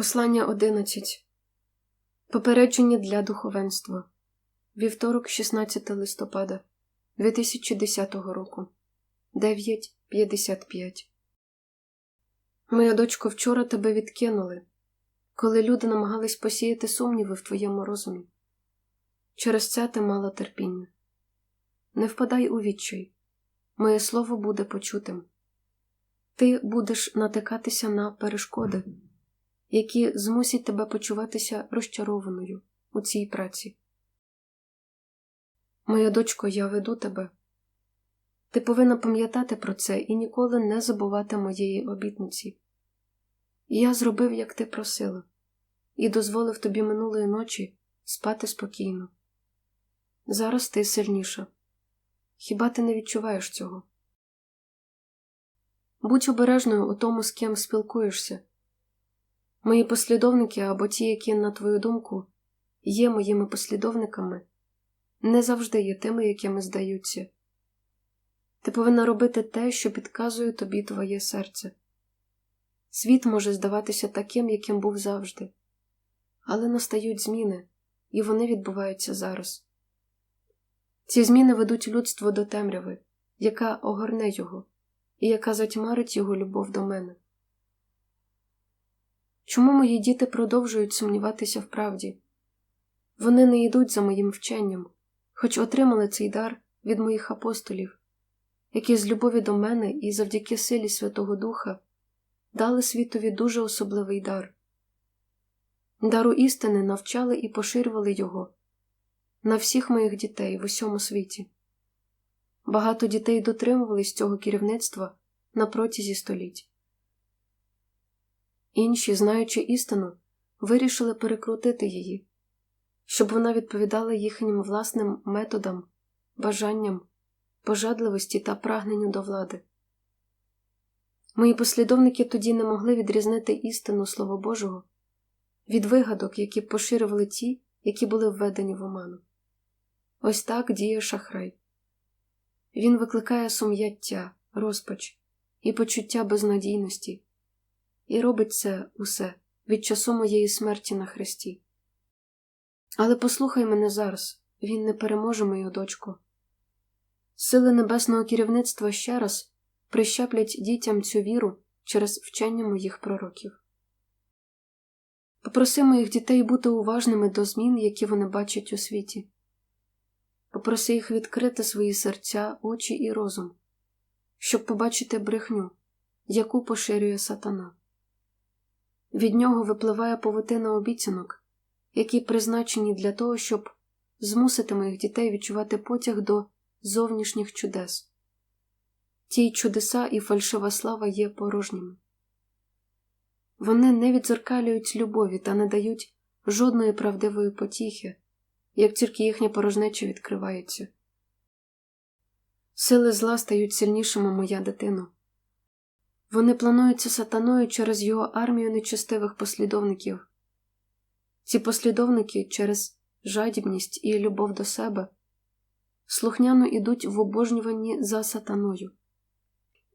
Послання 11. Попередження для духовенства. Вівторок, 16 листопада 2010 року. 9.55. Моя дочко, вчора тебе відкинули, коли люди намагались посіяти сумніви в твоєму розумі. Через це ти мала терпіння. Не впадай у відчай. Моє слово буде почутим. Ти будеш натикатися на перешкоди які змусять тебе почуватися розчарованою у цій праці. Моя дочко, я веду тебе. Ти повинна пам'ятати про це і ніколи не забувати моєї обітниці. Я зробив, як ти просила, і дозволив тобі минулої ночі спати спокійно. Зараз ти сильніша. Хіба ти не відчуваєш цього? Будь обережною у тому, з ким спілкуєшся. Мої послідовники або ті, які, на твою думку, є моїми послідовниками, не завжди є тими, якими здаються. Ти повинна робити те, що підказує тобі твоє серце. Світ може здаватися таким, яким був завжди, але настають зміни, і вони відбуваються зараз. Ці зміни ведуть людство до темряви, яка огорне його, і яка затьмарить його любов до мене. Чому мої діти продовжують сумніватися в правді? Вони не йдуть за моїм вченням, хоч отримали цей дар від моїх апостолів, які з любові до мене і завдяки силі Святого Духа дали світові дуже особливий дар. Дару істини навчали і поширювали його на всіх моїх дітей в усьому світі. Багато дітей дотримувались цього керівництва на протязі століть. Інші, знаючи істину, вирішили перекрутити її, щоб вона відповідала їхнім власним методам, бажанням, пожадливості та прагненню до влади. Мої послідовники тоді не могли відрізнити істину Слова Божого від вигадок, які поширювали ті, які були введені в оману. Ось так діє шахрай. Він викликає сум'яття, розпач і почуття безнадійності і робить це усе від часу моєї смерті на хресті. Але послухай мене зараз, він не переможе мою дочку. Сили небесного керівництва ще раз прищеплять дітям цю віру через вчення моїх пророків. Попроси моїх дітей бути уважними до змін, які вони бачать у світі. Попроси їх відкрити свої серця, очі і розум, щоб побачити брехню, яку поширює сатана. Від нього випливає повитина обіцянок, які призначені для того, щоб змусити моїх дітей відчувати потяг до зовнішніх чудес. Ті чудеса і фальшива слава є порожніми. Вони не відзеркалюють любові та не дають жодної правдивої потіхи, як тільки їхня порожнеча відкривається. Сили зла стають сильнішими, моя дитино. Вони плануються сатаною через його армію нечестивих послідовників. Ці послідовники через жадібність і любов до себе слухняно ідуть в обожнюванні за сатаною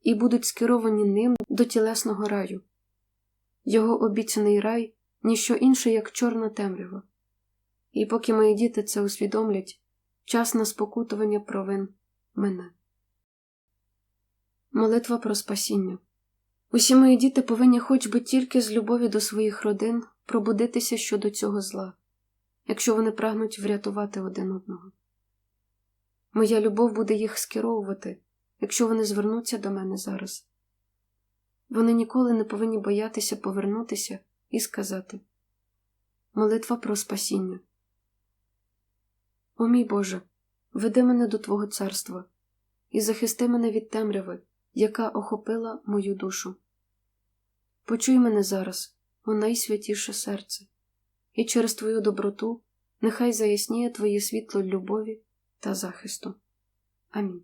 і будуть скеровані ним до тілесного раю. Його обіцяний рай ніщо інше, як чорна темрява. І поки мої діти це усвідомлять, час на спокутування провин мене. Молитва про спасіння. Усі мої діти повинні хоч би тільки з любові до своїх родин пробудитися щодо цього зла, якщо вони прагнуть врятувати один одного. Моя любов буде їх скеровувати, якщо вони звернуться до мене зараз. Вони ніколи не повинні боятися повернутися і сказати Молитва про спасіння. О мій Боже, веди мене до Твого царства і захисти мене від темряви, яка охопила мою душу. Почуй мене зараз, о найсвятіше серце, і через Твою доброту нехай заясніє Твоє світло любові та захисту. Амінь.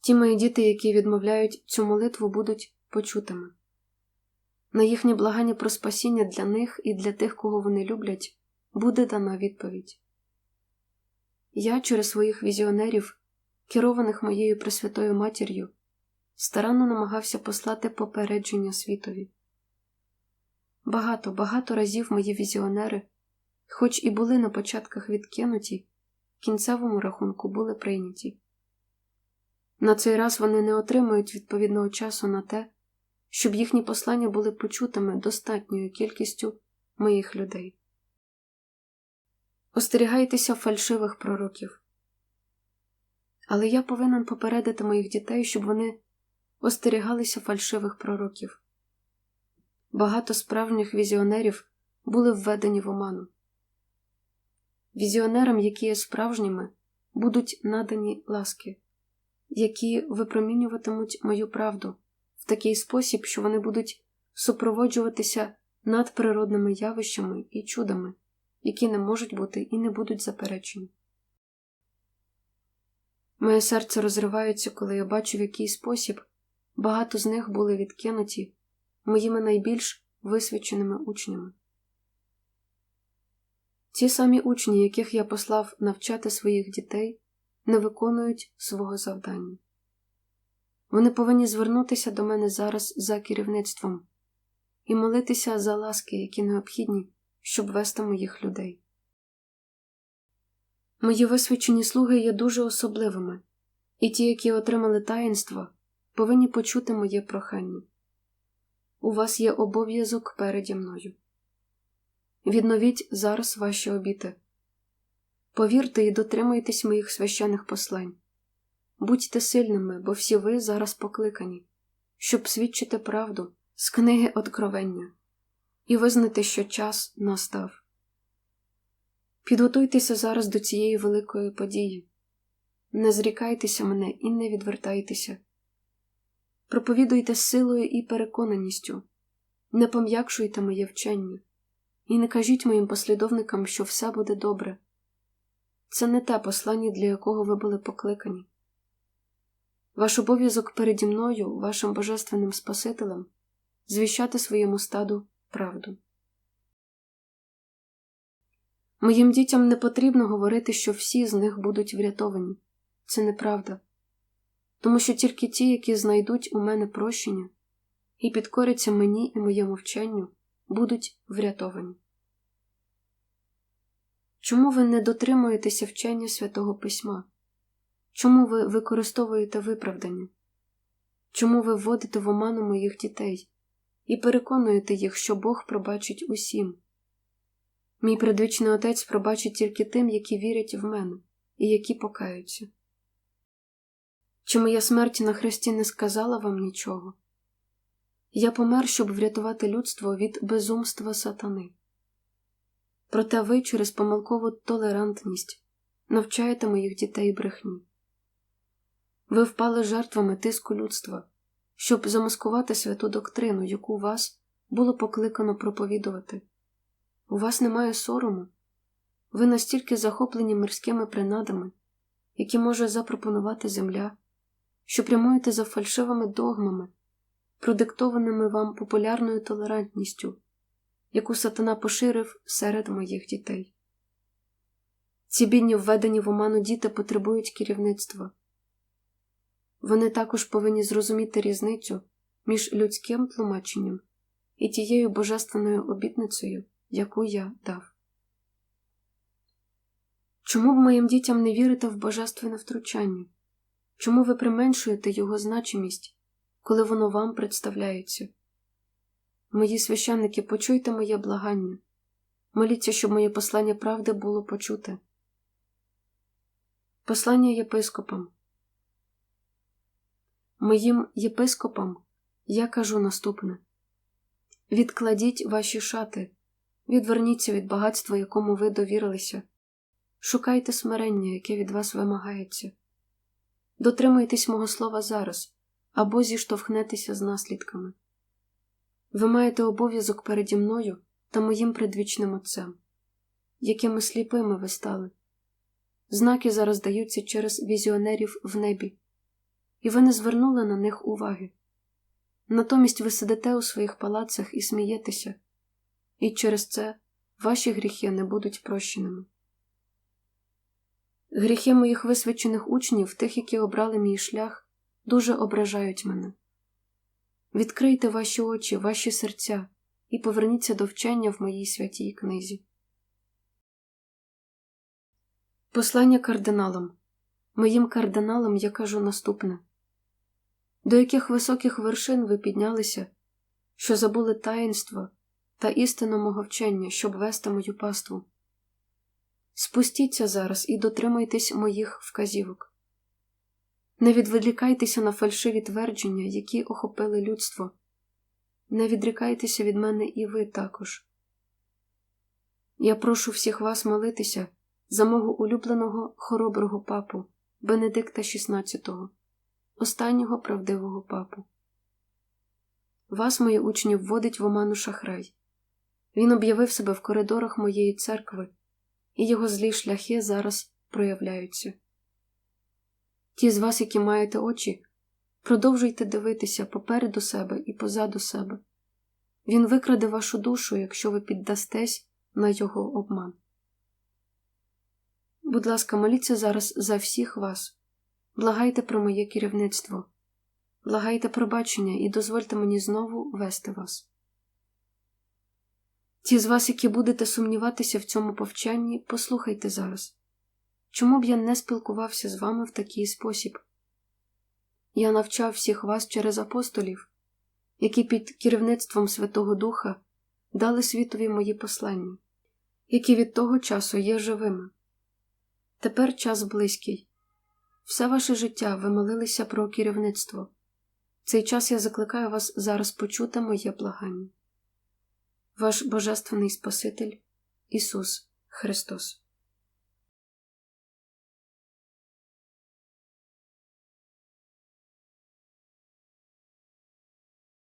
Ті мої діти, які відмовляють цю молитву, будуть почутими. На їхнє благання про спасіння для них і для тих, кого вони люблять, буде дана відповідь. Я через своїх візіонерів, керованих моєю Пресвятою Матір'ю, старанно намагався послати попередження світові, Багато, багато разів мої візіонери, хоч і були на початках відкинуті, кінцевому рахунку були прийняті. На цей раз вони не отримують відповідного часу на те, щоб їхні послання були почутими достатньою кількістю моїх людей. Остерігайтеся фальшивих пророків. Але я повинен попередити моїх дітей, щоб вони остерігалися фальшивих пророків. Багато справжніх візіонерів були введені в оману. Візіонерам, які є справжніми, будуть надані ласки, які випромінюватимуть мою правду в такий спосіб, що вони будуть супроводжуватися надприродними явищами і чудами, які не можуть бути і не будуть заперечені. Моє серце розривається, коли я бачу, в який спосіб багато з них були відкинуті моїми найбільш висвяченими учнями. Ті самі учні, яких я послав навчати своїх дітей, не виконують свого завдання. Вони повинні звернутися до мене зараз за керівництвом і молитися за ласки, які необхідні, щоб вести моїх людей. Мої висвячені слуги є дуже особливими, і ті, які отримали таїнство, повинні почути моє прохання. У вас є обов'язок переді мною. Відновіть зараз ваші обіти. Повірте і дотримуйтесь моїх священих послань. Будьте сильними, бо всі ви зараз покликані, щоб свідчити правду з книги Откровення і визнати, що час настав. Підготуйтеся зараз до цієї великої події. Не зрікайтеся мене і не відвертайтеся. Проповідуйте силою і переконаністю, не пом'якшуйте моє вчення, і не кажіть моїм послідовникам, що все буде добре. Це не те послання, для якого ви були покликані. Ваш обов'язок переді мною, вашим божественним Спасителем, звіщати своєму стаду правду. Моїм дітям не потрібно говорити, що всі з них будуть врятовані. Це неправда. Тому що тільки ті, які знайдуть у мене прощення і підкоряться мені і моєму вченню, будуть врятовані. Чому ви не дотримуєтеся вчення святого письма? Чому ви використовуєте виправдання? Чому ви вводите в оману моїх дітей і переконуєте їх, що Бог пробачить усім? Мій предвічний отець пробачить тільки тим, які вірять в мене і які покаються. Чи моя смерть на хресті не сказала вам нічого? Я помер, щоб врятувати людство від безумства сатани. Проте ви через помилкову толерантність навчаєте моїх дітей брехні. Ви впали жертвами тиску людства, щоб замаскувати святу доктрину, яку вас було покликано проповідувати. У вас немає сорому, ви настільки захоплені мирськими принадами, які може запропонувати земля, що прямуєте за фальшивими догмами, продиктованими вам популярною толерантністю, яку сатана поширив серед моїх дітей. Ці бідні введені в оману діти потребують керівництва. Вони також повинні зрозуміти різницю між людським тлумаченням і тією божественною обітницею, яку я дав. Чому б моїм дітям не вірите в божественне втручання? Чому ви применшуєте його значимість, коли воно вам представляється? Мої священники, почуйте моє благання, моліться, щоб моє послання правди було почуте. Послання єпископам. Моїм єпископам я кажу наступне відкладіть ваші шати, відверніться від багатства, якому ви довірилися, шукайте смирення, яке від вас вимагається, дотримуйтесь мого слова зараз або зіштовхнетеся з наслідками. Ви маєте обов'язок переді мною та моїм предвічним Отцем, якими сліпими ви стали. Знаки зараз даються через візіонерів в небі, і ви не звернули на них уваги. Натомість ви сидите у своїх палацах і смієтеся, і через це ваші гріхи не будуть прощеними. Гріхи моїх висвячених учнів, тих, які обрали мій шлях, дуже ображають мене. Відкрийте ваші очі, ваші серця і поверніться до вчення в моїй святій книзі. Послання кардиналам. Моїм кардиналам я кажу наступне до яких високих вершин ви піднялися, що забули таїнство та істину мого вчення, щоб вести мою паству. Спустіться зараз і дотримайтесь моїх вказівок. Не відволікайтеся на фальшиві твердження, які охопили людство. Не відрікайтеся від мене і ви також. Я прошу всіх вас молитися за мого улюбленого хороброго папу Бенедикта XVI, останнього правдивого папу. Вас, мої учні, вводить в оману шахрай. Він об'явив себе в коридорах моєї церкви, і його злі шляхи зараз проявляються. Ті з вас, які маєте очі, продовжуйте дивитися попереду себе і позаду себе. Він викраде вашу душу, якщо ви піддастесь на його обман. Будь ласка, моліться зараз за всіх вас, благайте про моє керівництво, благайте пробачення і дозвольте мені знову вести вас. Ті з вас, які будете сумніватися в цьому повчанні, послухайте зараз. Чому б я не спілкувався з вами в такий спосіб? Я навчав всіх вас через апостолів, які під керівництвом Святого Духа дали світові мої послання, які від того часу є живими. Тепер час близький. Все ваше життя ви молилися про керівництво. Цей час я закликаю вас зараз почути моє благання. Ваш Божественний Спаситель Ісус Христос.